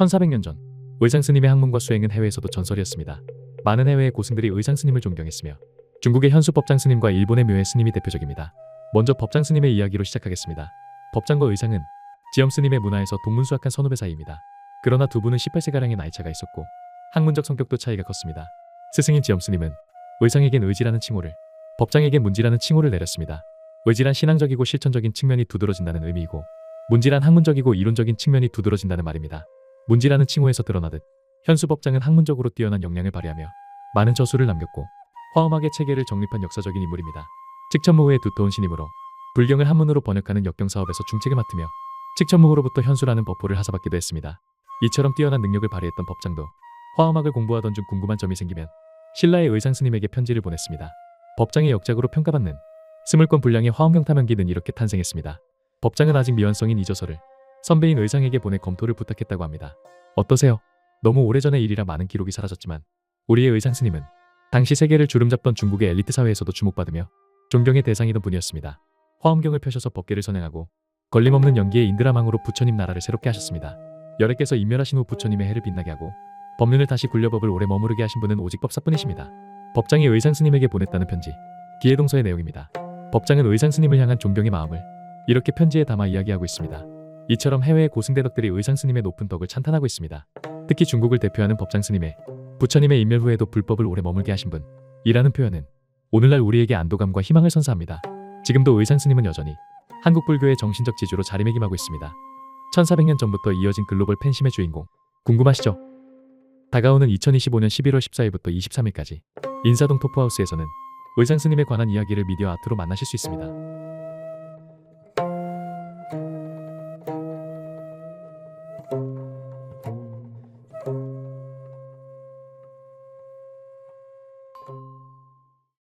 1400년 전 의상 스님의 학문과 수행은 해외에서도 전설이었습니다. 많은 해외의 고승들이 의상 스님을 존경했으며 중국의 현수 법장 스님과 일본의 묘해 스님이 대표적입니다. 먼저 법장 스님의 이야기로 시작하겠습니다. 법장과 의상은 지엄 스님의 문화에서 동문수학한 선후배 사이입니다. 그러나 두 분은 18세가량의 나이 차가 있었고 학문적 성격도 차이가 컸습니다. 스승인 지엄 스님은 의상에겐 의지라는 칭호를 법장에겐 문지라는 칭호를 내렸습니다. 의지란 신앙적이고 실천적인 측면이 두드러진다는 의미이고 문지란 학문적이고 이론적인 측면이 두드러진다는 말입니다. 문지라는 칭호에서 드러나듯 현수 법장은 학문적으로 뛰어난 역량을 발휘하며 많은 저술을 남겼고 화엄학의 체계를 정립한 역사적인 인물입니다. 직천무후의 두터운 신임으로 불경을 한문으로 번역하는 역경 사업에서 중책을 맡으며 직천무후로부터 현수라는 법호를 하사받기도 했습니다. 이처럼 뛰어난 능력을 발휘했던 법장도 화엄학을 공부하던 중 궁금한 점이 생기면 신라의 의상 스님에게 편지를 보냈습니다. 법장의 역작으로 평가받는 스물권 분량의 화엄경 탐연기는 이렇게 탄생했습니다. 법장은 아직 미완성인 이 저서를 선배인 의상에게 보내 검토를 부탁했다고 합니다. 어떠세요? 너무 오래전의 일이라 많은 기록이 사라졌지만 우리의 의상 스님은 당시 세계를 주름잡던 중국의 엘리트 사회에서도 주목받으며 존경의 대상이던 분이었습니다. 화엄경을 펴셔서 법계를 선행하고 걸림없는 연기의 인드라망으로 부처님 나라를 새롭게 하셨습니다. 열애께서 인멸하신 후 부처님의 해를 빛나게 하고 법륜을 다시 굴려 법을 오래 머무르게 하신 분은 오직 법사뿐이십니다. 법장이 의상 스님에게 보냈다는 편지 기해동서의 내용입니다. 법장은 의상 스님을 향한 존경의 마음을 이렇게 편지에 담아 이야기하고 있습니다. 이처럼 해외의 고승대덕들이 의상 스님의 높은 덕을 찬탄하고 있습니다. 특히 중국을 대표하는 법장 스님의 부처님의 인멸 후에도 불법을 오래 머물게 하신 분 이라는 표현은 오늘날 우리에게 안도감과 희망을 선사합니다. 지금도 의상 스님은 여전히 한국 불교의 정신적 지주로 자리매김하고 있습니다. 1400년 전부터 이어진 글로벌 팬심의 주인공 궁금하시죠? 다가오는 2025년 11월 14일부터 23일까지 인사동 토프하우스에서는 의상 스님에 관한 이야기를 미디어 아트로 만나실 수 있습니다.